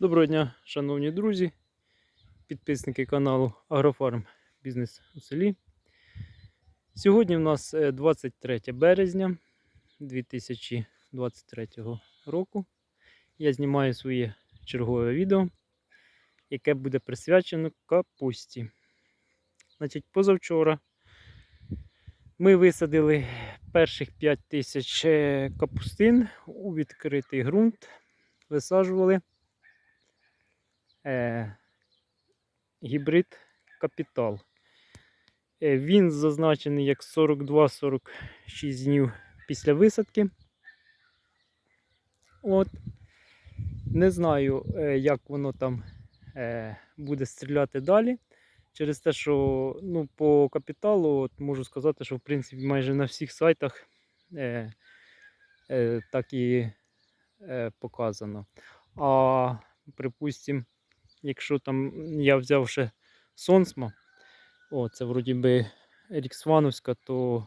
Доброго дня, шановні друзі, підписники каналу Агрофарм Бізнес у селі. Сьогодні в нас е, 23 березня 2023 року. Я знімаю своє чергове відео, яке буде присвячено капусті. Значить, позавчора ми висадили перших 5 тисяч е, капустин у відкритий ґрунт, висаджували е, гібрид Капітал. Е, він зазначений як 42-46 днів після висадки. От. Не знаю, е, як воно там буде стріляти далі. Через те, що ну, по капіталу от, можу сказати, що в принципі майже на всіх сайтах е, е, так і е, показано. А припустимо, якщо там я взяв ще Сонсма, о, це вроді би Ріксвановська, то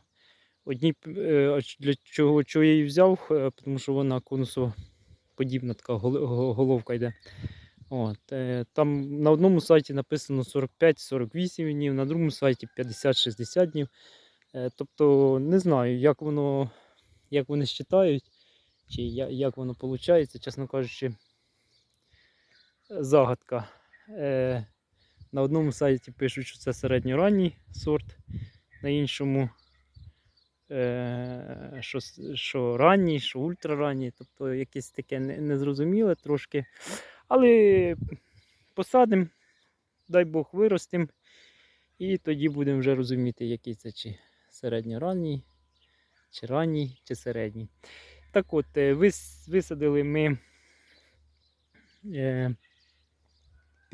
одні е, для чого, чого я її взяв, е, тому що вона конусоподібна така головка йде. От, е, там на одному сайті написано 45-48 днів, на другому сайті 50-60 днів. Тобто не знаю, як воно, як вони считають, чи як воно виходить, чесно кажучи, загадка. Е, на одному сайті пишуть, що це середньоранній сорт, на іншому, е, що, що ранній, що ультраранній, тобто якесь таке незрозуміле трошки. Але посадимо, дай Бог виростимо, і тоді будемо вже розуміти, який це чи середньоранній, чи ранній, чи середній. Так от, е, висадили ми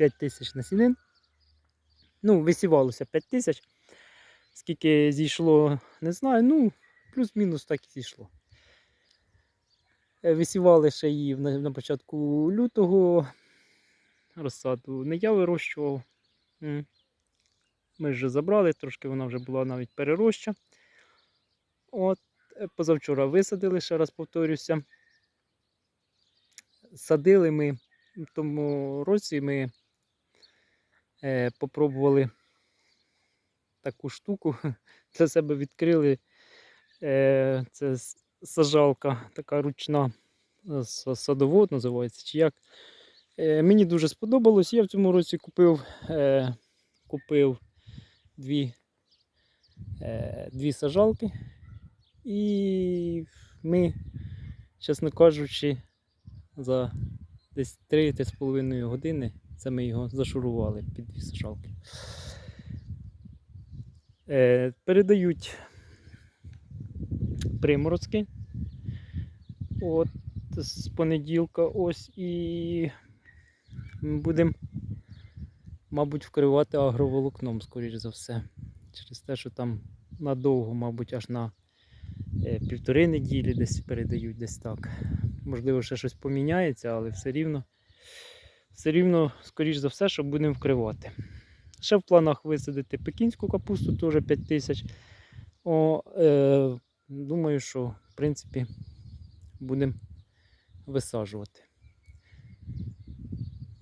5 тисяч насінин. Ну, висівалося 5 тисяч. Скільки зійшло, не знаю. Ну, плюс-мінус так і зійшло. Е, Висівали ще її на, початку лютого. Розсаду не я вирощував. Ми вже забрали, трошки вона вже була навіть перероща. От, е, позавчора висадили, ще раз повторюся. Садили ми в тому році ми попробували таку штуку для себе відкрили. Е, це сажалка така ручна, е, садовод називається чи як. Е, мені дуже сподобалось. Я в цьому році купив, е, купив дві, е, дві сажалки. І ми, чесно кажучи, за десь 3-3,5 години це ми його зашурували під дві сажалки. Е, передають приморозки. От з понеділка ось і будемо, мабуть, вкривати агроволокном, скоріш за все. Через те, що там надовго, мабуть, аж на півтори неділі десь передають десь так. Можливо, ще щось поміняється, але все рівно, все рівно, скоріш за все, що будемо вкривати. Ще в планах висадити пекінську капусту, теж 5 тисяч. О, е, думаю, що в принципі будемо висаджувати.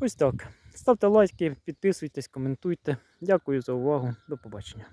Ось так. Ставте лайки, підписуйтесь, коментуйте. Дякую за увагу. До побачення.